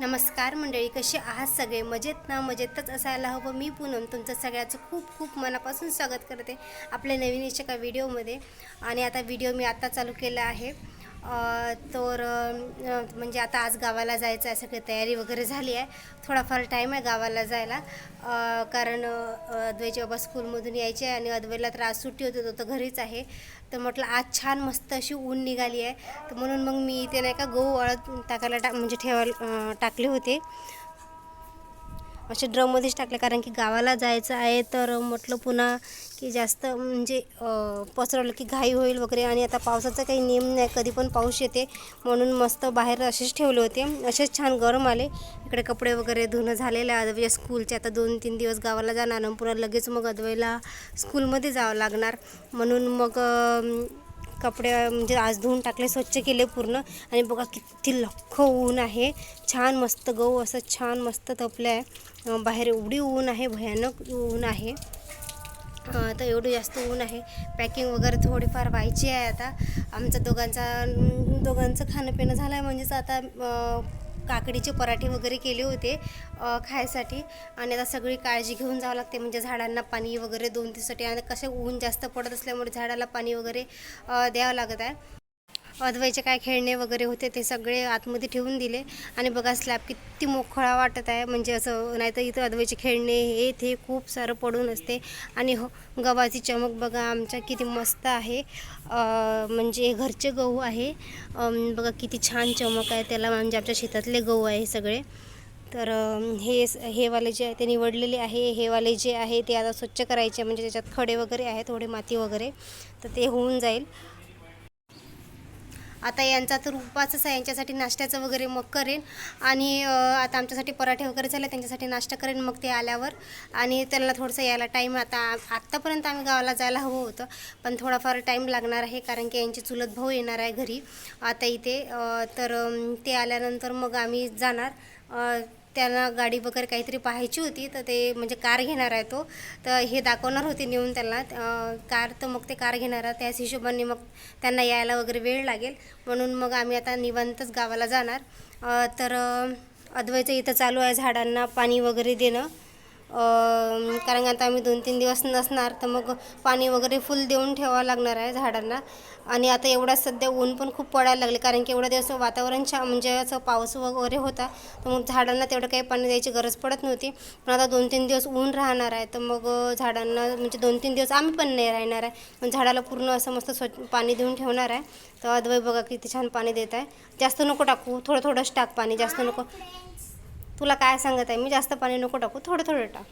नमस्कार मंडळी कसे आहात सगळे? मजेत ना? मजेतच असायला हवं. मी पूनम तुमचं सगळ्याचं खूप खूप मनापासून स्वागत करते आपल्या नवीन एका व्हिडिओमध्ये. आणि आता व्हिडिओ मी आत्ता चालू केला आहे. तर म्हणजे आता आज गावाला जायचं आहे सगळी तयारी वगैरे झाली आहे. थोडाफार टाईम आहे गावाला जायला. कारण अ, बाबा स्कूलमधून यायचे आहे आणि अद्वैला तर आज सुट्टी होती तो तर घरीच आहे. तर म्हटलं आज छान मस्त अशी ऊन निघाली आहे. तर म्हणून मग मी इथे नाही का गहू वाळत टाकायला टा म्हणजे ठेवायला टाकले होते. असे ड्रममध्येच टाकले. कारण की गावाला जायचं आहे तर म्हटलं पुन्हा की जास्त म्हणजे पसरवलं की घाई होईल वगैरे. आणि आता पावसाचा काही नियम नाही कधी पण पाऊस येते. म्हणून मस्त बाहेर असेच ठेवले होते. असेच छान गरम आले. इकडे कपडे वगैरे धुणं झालेलं आहे. म्हणजे स्कूलचे आता दोन तीन दिवस गावाला जाणार पुन्हा लगेच मग अद्वैला स्कूलमध्ये जावं लागणार. म्हणून मग कपडे म्हणजे आज धुवून टाकले स्वच्छ केले पूर्ण. आणि बघा किती लख्ख ऊन आहे. छान मस्त गहू असं छान मस्त तपलं आहे बाहेर एवढी ऊन आहे भयानक ऊन आहे. तर एवढं जास्त ऊन आहे. पॅकिंग वगैरे थोडीफार व्हायची आहे आता. आमचा दोघांचा दोघांचं खाणं पिणं झालं आहे म्हणजेच आता काकडीचे पराठे वगैरे केले होते खायसाठी. आणि आता सगळी काळजी घेऊन जावं लागते म्हणजे झाडांना पाणी वगैरे दोन दिवसासाठी. आणि कसे ऊन जास्त पडत असल्यामुळे झाडाला पाणी वगैरे द्यावं लागत आहे. अद्वैचे काय खेळणे वगैरे होते ते सगळे आतमध्ये ठेवून दिले. आणि बघा स्लॅब किती मोकळा वाटत आहे. म्हणजे असं नाहीतर इथं अद्वैचे खेळणे हे ते खूप सारं पडून असते. आणि हो गव्हाची चमक बघा आमच्या किती मस्त आहे. म्हणजे घरचे गहू आहे. बघा किती छान चमक आहे. त्याला म्हणजे आमच्या शेतातले गहू आहे सगळे. तर हे हे वाले जे आहे ते निवडलेले आहे. हे वाले जे आहे ते आता स्वच्छ करायचे. म्हणजे त्याच्यात खडे वगैरे आहे थोडे माती वगैरे. तर ते होऊन जाईल. आता यांचा तर उपासच आहे यांच्यासाठी नाश्त्याचं वगैरे मग करेन. आणि आता आमच्यासाठी पराठे वगैरे झाले त्यांच्यासाठी नाश्ता करेन मग ते आल्यावर. आणि त्यांना थोडंसं यायला टाईम आता आत्तापर्यंत आम्ही गावाला जायला हवं होतं. पण थोडाफार टाईम लागणार आहे कारण की यांची चुलत भाऊ येणार आहे घरी. आता इथे तर ते आल्यानंतर मग आम्ही जाणार. त्याला त्यांना गाडी वगैरे काहीतरी पाहायची होती तर ते म्हणजे कार घेणार आहे तो. तर हे दाखवणार होते नेऊन त्यांना. कार तर मग ते कार घेणार आहे त्याच हिशोबाने मग त्यांना यायला वगैरे वेळ लागेल. म्हणून मग आम्ही आता निवांतच गावाला जाणार. तर अद्वैत अद्वैचं इथं चालू आहे झाडांना पाणी वगैरे देणं. कारण आता आम्ही दोन तीन दिवस नसणार तर मग पाणी वगैरे फुल देऊन ठेवावं लागणार आहे झाडांना. आणि आता एवढा सध्या ऊन पण खूप पडायला लागले कारण की एवढ्या दिवस वातावरण छान म्हणजे असं पाऊस वगैरे होता तर मग झाडांना तेवढं काही पाणी द्यायची गरज पडत नव्हती. पण आता दोन तीन दिवस ऊन राहणार आहे तर मग झाडांना म्हणजे दोन तीन दिवस आम्ही पण नाही राहणार आहे. पण झाडाला पूर्ण असं मस्त स्वच्छ पाणी देऊन ठेवणार आहे. तर अद्वै बघा किती छान पाणी देत आहे. जास्त नको टाकू थोडं थोडंच टाक पाणी जास्त नको. तुला काय सांगत आहे? मी जास्त पाणी नको टाकू. थोडं थोडं टाक.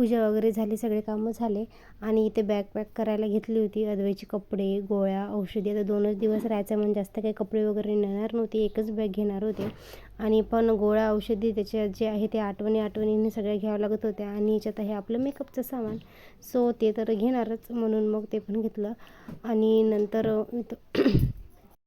पूजा वगैरे झाली सगळे कामं झाले आणि इथे बॅग पॅक करायला घेतली होती अद्वैची कपडे गोळ्या औषधी. आता दोनच दिवस राहायचं म्हणजे जास्त काही कपडे वगैरे नेणार नव्हते एकच बॅग घेणार होते. आणि पण गोळ्या औषधी त्याच्या जे आहे ते आठवणी आठवणीने सगळ्या घ्यावं लागत होत्या आणि याच्यात आहे आपलं मेकअपचं सामान. सो ते तर घेणारच म्हणून मग ते पण घेतलं. आणि नंतर इथं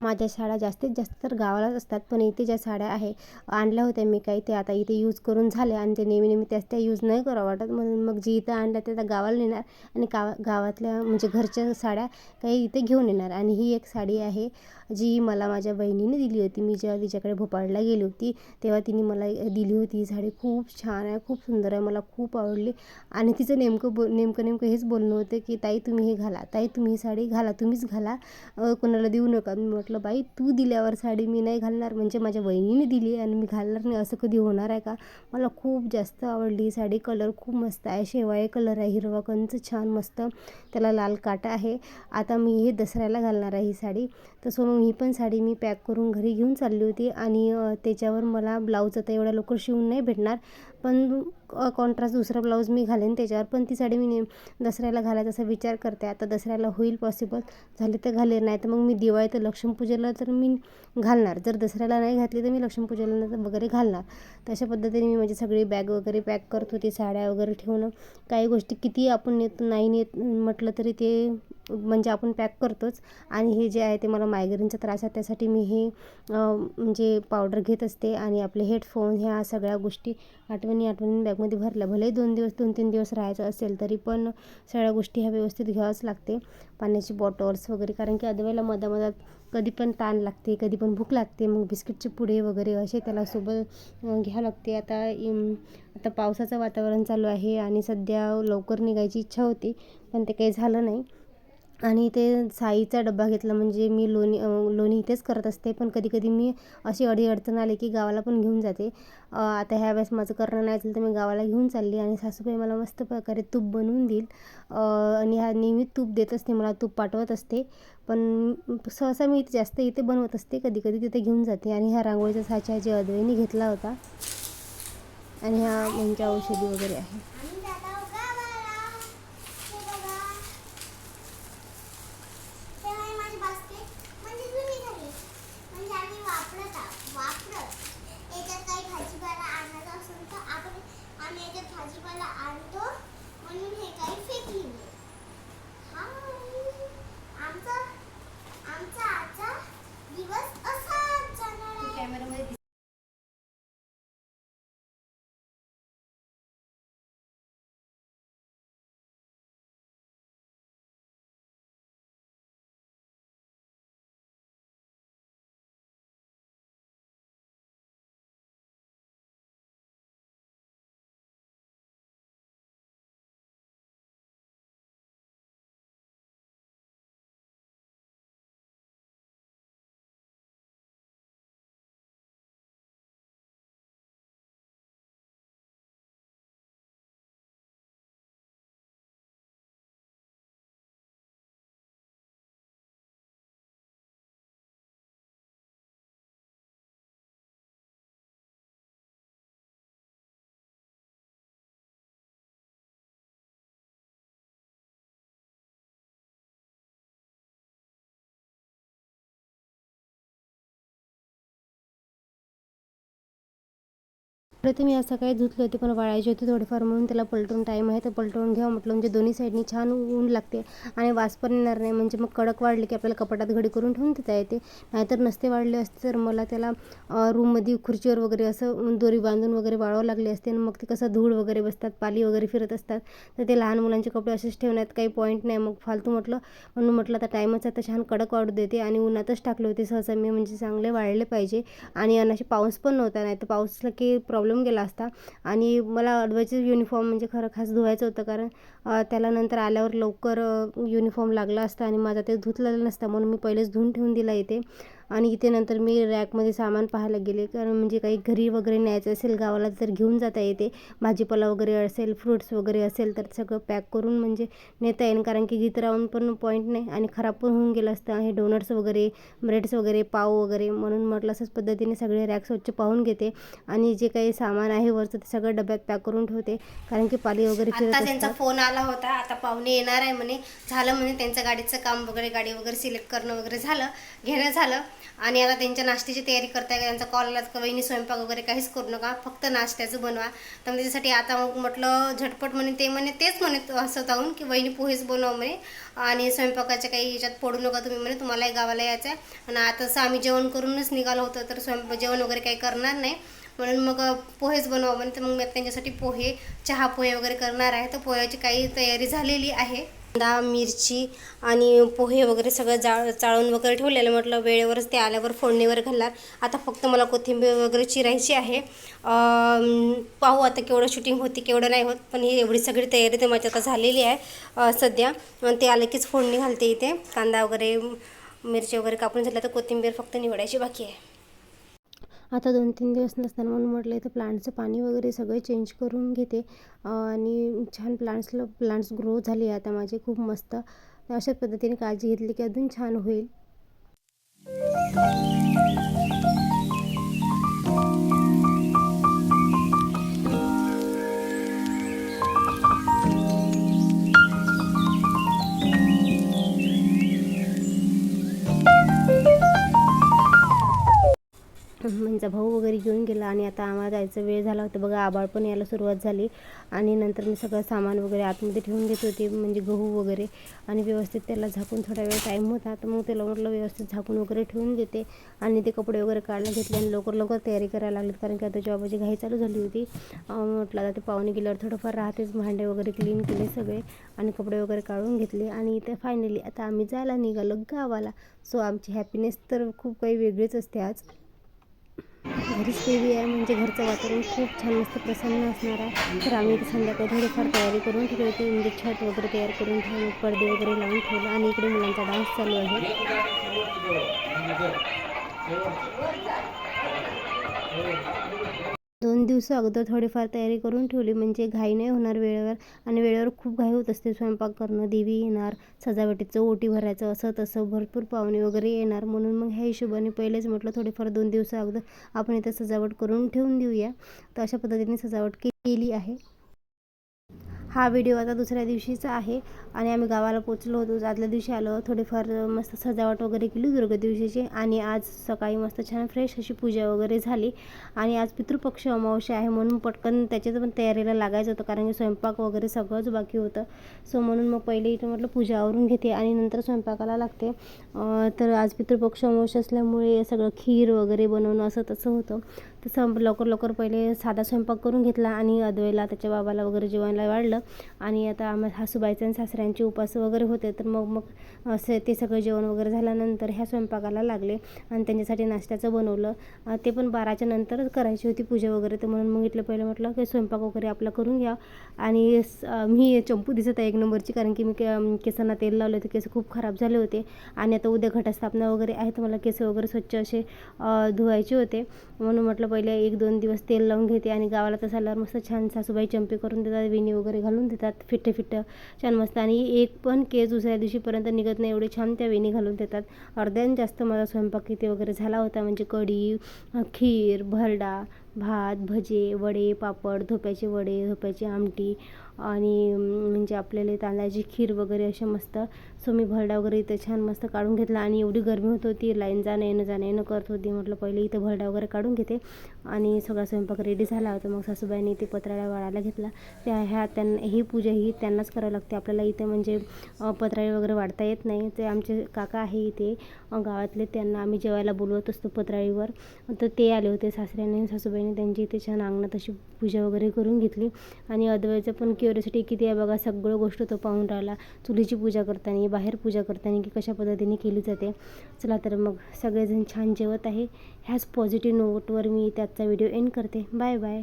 माझ्या शाळा जास्तीत जास्त तर गावालाच असतात पण इथे ज्या साड्या आहे आणल्या होत्या मी काही ते आता इथे यूज करून झाल्या आणि ते नेहमी नेहमी त्याच त्या यूज नाही करावं वाटत. म्हणून मग जी इथं आणल्या त्या त्या गावाला नेणार आणि गावा गावातल्या म्हणजे घरच्या साड्या काही इथे घेऊन येणार. आणि ही एक साडी आहे जी मला माझ्या बहिणीने दिली होती मी जेव्हा तिच्याकडे भोपाळला गेली होती तेव्हा तिने मला दिली होती. ही साडी खूप छान आहे खूप सुंदर आहे मला खूप आवडली. आणि तिचं नेमकं बो नेमकं नेमकं हेच बोलणं होतं की ताई तुम्ही हे घाला ताई तुम्ही ही साडी घाला तुम्हीच घाला. कोणाला देऊ नका. मी म्हटलं बाई तू दिल्यावर साडी मी नाही घालणार म्हणजे माझ्या बहिणीने दिली आणि मी घालणार नाही असं कधी होणार आहे का? मला खूप जास्त आवडली ही साडी कलर खूप मस्त आहे शेवाळे कलर आहे हिरवा कंच छान मस्त त्याला लाल काटा आहे. आता मी हे दसऱ्याला घालणार आहे ही साडी. तसं मग ही पण साडी मी पॅक करून घरी घेऊन चालली होती आणि त्याच्यावर मला ब्लाऊज आता एवढ्या लवकर शिवून नाही भेटणार. पण कॉन्ट्रास्ट दुसरा ब्लाऊज मी घालेन त्याच्यावर. पण ती साडी मी नेम दसऱ्याला घालायचा असा विचार करते. आता दसऱ्याला होईल पॉसिबल झाले तर घालेल नाही तर मग मी दिवाळी तर लक्ष्मीपूजेला तर मी घालणार. जर दसऱ्याला नाही घातली तर मी लक्ष्मीपूजेला नाही तर वगैरे घालणार. तशा पद्धतीने मी माझी सगळी बॅग वगैरे पॅक करत होती साड्या वगैरे ठेवणं. काही गोष्टी किती आपण नेत नाही नेत म्हटलं तरी ते म्हणजे आपण पॅक करतोच. आणि हे जे आहे ते मला मायग्रेनचा त्रास आहे त्यासाठी मी हे म्हणजे पावडर घेत असते. आणि आपले हेडफोन ह्या सगळ्या गोष्टी आठवणी आठवणी बॅगमध्ये भरल्या. भलेही दोन दिवस दोन तीन दिवस राहायचं असेल तरी पण सगळ्या गोष्टी ह्या व्यवस्थित घ्यावंच लागते. पाण्याची बॉटल्स वगैरे कारण की अदवेला मधामधात कधी पण ताण लागते कधी पण भूक लागते. मग बिस्किटचे पुडे वगैरे असे त्याला सोबत घ्यावं लागते. आता आता पावसाचं वातावरण चालू आहे आणि सध्या लवकर निघायची इच्छा होती पण ते काही झालं नाही. आणि ते साईचा डब्बा घेतला म्हणजे मी लोणी लोणी इथेच करत असते. पण कधी कधी मी अशी अडीअडचण आली की गावाला पण घेऊन जाते. आता ह्या वेळेस माझं करणं नाही झालं तर मी गावाला घेऊन चालली आणि सासूबाई मला मस्त प्रकारे तूप बनवून देईल. आणि ह्या नेहमी तूप देत असते मला तूप पाठवत असते. पण सहसा मी इथे जास्त इथे बनवत असते कधी कधी तिथे घेऊन जाते. आणि ह्या रांगोळीचा साचा जे अद्वैनी घेतला होता. आणि ह्या म्हणजे औषधी वगैरे आहे आम्ही जात आहोत गावाला. हे बघा. हे आहे माझी basket. म्हणजे जुनी झाली. म्हणजे आम्ही वापरत आहोत. वापरत. याच्यात काही भाजीपाला आणायचा असेल तर आपण आम्ही याच्यात भाजीपाला आणतो म्हणून हे काही फेकली नाही. हाय. आमचा आमचा आजचा दिवस असाच जाणार आहे कॅमेरामध्ये प्रथम मी आज सकाळी धुतले होते पण वाळायचे होते थोडेफार म्हणून त्याला पलटून टाईम आहे तर पलटवून घ्या म्हटलं. म्हणजे दोन्ही साईडनी छान ऊन लागते आणि वास पण येणार नाही. म्हणजे मग कडक वाढले की आपल्याला कपाटात घडी करून ठेवून देता येते. नाहीतर नसते वाढले असते तर मला त्याला रूममध्ये खुर्चीवर वगैरे असं दोरी बांधून वगैरे वाळवावं लागले असते आणि मग ते कसं धूळ वगैरे बसतात पाली वगैरे फिरत असतात. तर ते लहान मुलांचे कपडे असेच ठेवण्यात काही पॉईंट नाही. मग फालतू म्हटलं म्हणून म्हटलं आता टाईमच आता छान कडक वाढू देते आणि उन्हातच टाकले होते सहसा मी. म्हणजे चांगले वाळले पाहिजे आणि अनाशी पाऊस पण नव्हता. नाही तर पाऊसला की प्रॉब्लेम गेला असता. आणि मला अडवायचं युनिफॉर्म म्हणजे खरं खास धुवायचं होतं कारण त्याला नंतर आल्यावर लवकर युनिफॉर्म लागला असता आणि माझा ते धुतलेलं नसता म्हणून मी पहिलेच धुवून ठेवून दिला इथे. आणि इथे नंतर मी रॅकमध्ये सामान पाहायला गेले. कारण म्हणजे काही घरी वगैरे न्यायचं असेल गावाला तर घेऊन जाता येते भाजीपाला वगैरे असेल फ्रुट्स वगैरे असेल तर सगळं पॅक करून म्हणजे नेता येईल कारण की इथं राहून पण पॉईंट नाही आणि खराब पण होऊन गेलं असतं. हे डोनट्स वगैरे ब्रेड्स वगैरे पाव वगैरे म्हणून म्हटलं असंच पद्धतीने सगळे रॅक स्वच्छ पाहून घेते. आणि जे काही सामान आहे वरचं ते सगळं डब्यात पॅक करून ठेवते. कारण की पाली वगैरे आता त्यांचा फोन आला होता. आता पाहुणे येणार आहे म्हणे. झालं म्हणे त्यांचं गाडीचं काम वगैरे गाडी वगैरे सिलेक्ट करणं वगैरे झालं घेणं झालं. आणि आता त्यांच्या नाश्त्याची तयारी करताय त्यांचा कॉल आला का वहिनी स्वयंपाक वगैरे काहीच करू नका फक्त नाश्त्याचं बनवा. तर मग त्याच्यासाठी आता मग म्हटलं झटपट म्हणे ते म्हणे तेच म्हणे स्वतःहून की वहिनी पोहेच बनवा म्हणे. आणि स्वयंपाकाच्या काही याच्यात पडू नका तुम्ही म्हणे तुम्हालाही गावाला यायचं आहे आणि आता असं आम्ही जेवण करूनच निघालो होतो तर स्वयंपाक जेवण वगैरे काही करणार नाही. म्हणून मग पोहेच बनवा म्हणे तर मग मी त्यांच्यासाठी पोहे चहा पोहे वगैरे करणार आहे. तर पोह्याची काही तयारी झालेली आहे. कांदा मिरची आणि पोहे वगैरे सगळं जाळ चाळून वगैरे ठेवलेलं म्हटलं वेळेवरच ते आल्यावर फोडणीवर घालणार. आता फक्त मला कोथिंबीर वगैरे चिरायची आहे. पाहू आता केवढं शूटिंग होती केवढं नाही होत पण ही एवढी सगळी तयारी तर माझी आता झालेली आहे सध्या. ते आलं कीच फोडणी घालते इथे. कांदा वगैरे मिरची वगैरे कापून झालं तर कोथिंबीर फक्त निवडायची बाकी आहे. आता दोन तीन दिवस नसताना म्हणून म्हटलं इथं प्लांटचं पाणी वगैरे सगळे चेंज करून घेते. आणि छान प्लांट्सला प्लांट्स ग्रो झाले आता माझे खूप मस्त. अशा अशाच पद्धतीने काळजी घेतली की अजून छान होईल. म्हणजे भाऊ वगैरे घेऊन गेला आणि आता आम्हाला जायचा वेळ झाला होता. बघा आबाळ पण यायला सुरुवात झाली. आणि नंतर मी सगळं सामान वगैरे आतमध्ये ठेवून घेत होते म्हणजे गहू वगैरे. आणि व्यवस्थित त्याला झाकून थोडा वेळ टाईम होता. तर मग त्याला म्हटलं व्यवस्थित झाकून वगैरे ठेवून घेते आणि ते कपडे वगैरे काढून घेतले आणि लवकर लवकर तयारी करायला लागलीत. कारण की आता जॉबाची घाई चालू झाली होती. म्हटलं आता ते पाहुणे गेल्यावर थोडंफार राहतेच. भांडे वगैरे क्लीन केले सगळे. आणि कपडे वगैरे काढून घेतले. आणि इथे फायनली आता आम्ही जायला निघालो गावाला. सो आमची हॅपीनेस तर खूप काही वेगळीच असते आज. घरीच देवी आहे म्हणजे घरचं वातावरण खूप छान मस्त प्रसन्न असणार आहे. तर आम्ही इथे संध्याकाळी थोडीफार तयारी करून ठेवली होती म्हणजे छत वगैरे तयार करून ठेवून पडदे वगैरे लावून ठेवलं आणि इकडे मुलांचा डान्स चालू आहे. दोन दिवस अगोदर थोडीफार तयारी करून ठेवली म्हणजे घाई नाही होणार वेळेवर आणि वेळेवर खूप घाई होत असते. स्वयंपाक करणं देवी येणार सजावटीचं ओटी भरायचं असं तसं भरपूर पाहुणे वगैरे येणार. म्हणून मग ह्या हिशोबाने पहिलेच म्हटलं थोडीफार दोन दिवस अगोदर आपण इथं सजावट करून ठेवून देऊया. तर अशा पद्धतीने सजावट केली आहे. हा व्हिडिओ आता दुसऱ्या दिवशीचा आहे. आणि आम्ही गावाला पोचलो होतो. आदल्या दिवशी आलो. थोडीफार मस्त सजावट वगैरे केली दुर्गा दिवशीची. आणि आज सकाळी मस्त छान फ्रेश अशी पूजा वगैरे झाली. आणि आज पितृपक्ष अमावस्या आहे म्हणून पटकन त्याच्यात पण तयारीला लागायचं होतं. कारण की स्वयंपाक वगैरे सगळंच बाकी होतं. सो म्हणून मग पहिले इथं म्हटलं पूजा आवरून घेते आणि नंतर स्वयंपाकाला लागते. तर आज पितृपक्ष अमावस्या असल्यामुळे सगळं खीर वगैरे बनवणं असं तसं होतं. तसं लवकर लवकर पहिले साधा स्वयंपाक करून घेतला आणि अद्वैला त्याच्या बाबाला वगैरे जेवायला वाढलं. आणि आता आम्हा सासूबाईचं आणि सासऱ्यांचे उपास वगैरे होते तर मग मग असे ते सगळं जेवण वगैरे झाल्यानंतर ह्या स्वयंपाकाला लागले आणि त्यांच्यासाठी नाश्त्याचं बनवलं. ते पण बाराच्या नंतरच करायची होती पूजा वगैरे तर म्हणून मग इथलं पहिलं म्हटलं की स्वयंपाक वगैरे आपला करून घ्या. आणि स- मी चंपू दिसत आहे एक नंबरची कारण की मी के केसांना तेल लावले होते केस खूप खराब झाले होते. आणि आता उद्या घटस्थापना वगैरे आहे तर मला केस वगैरे स्वच्छ असे धुवायचे होते. म्हणून म्हटलं पहिले एक दोन दिवस तेल लावून घेते आणि गावाला तसं आल्यावर मस्त छान सासूबाई चंपी करून देतात वेणी वगैरे घालून घालून देतात फिट्टे फिट्ट छान मस्त. आणि एक पण केस दुसऱ्या दिवशीपर्यंत निघत नाही एवढे छान त्या वेणी घालून देतात. अर्ध्यान जास्त माझा स्वयंपाक इथे वगैरे झाला होता म्हणजे कढी खीर भरडा भात भजे वडे पापड धोप्याचे वडे धोप्याची आमटी आणि म्हणजे आपल्याला तांदळाची खीर वगैरे असे मस्त सो मी भरडा वगैरे इथं छान मस्त काढून घेतला आणि एवढी गरमी होत होती लाईन जाणं येणं जाणं येणं करत होती म्हटलं पहिले इथं भरडा वगैरे काढून घेते आणि सगळा स्वयंपाक रेडी झाला होता. मग सासूबाईंनी ते पत्राळ्या वाढायला घेतला. त्या ह्या त्यांना ही पूजा ही त्यांनाच करावी लागते. आपल्याला इथे म्हणजे पत्राळे वगैरे वाढता येत नाही. ते आमचे काका आहे इथे गावातले त्यांना आम्ही जेवायला बोलवत असतो पत्राळीवर. तर ते आले होते सासऱ्याने सासूबाई सासूबाईने त्यांची इथे छान अंगणात अशी पूजा वगैरे करून घेतली. आणि अद्वैचं पण क्युरियोसिटी किती आहे बघा सगळं गोष्ट तो पाहून राहिला. चुलीची पूजा करताना बाहेर पूजा करताना की कशा पद्धतीने केली जाते. चला तर मग सगळेजण छान जेवत आहे. ह्याच पॉझिटिव्ह नोटवर मी त्याचा व्हिडिओ एंड करते. Bye bye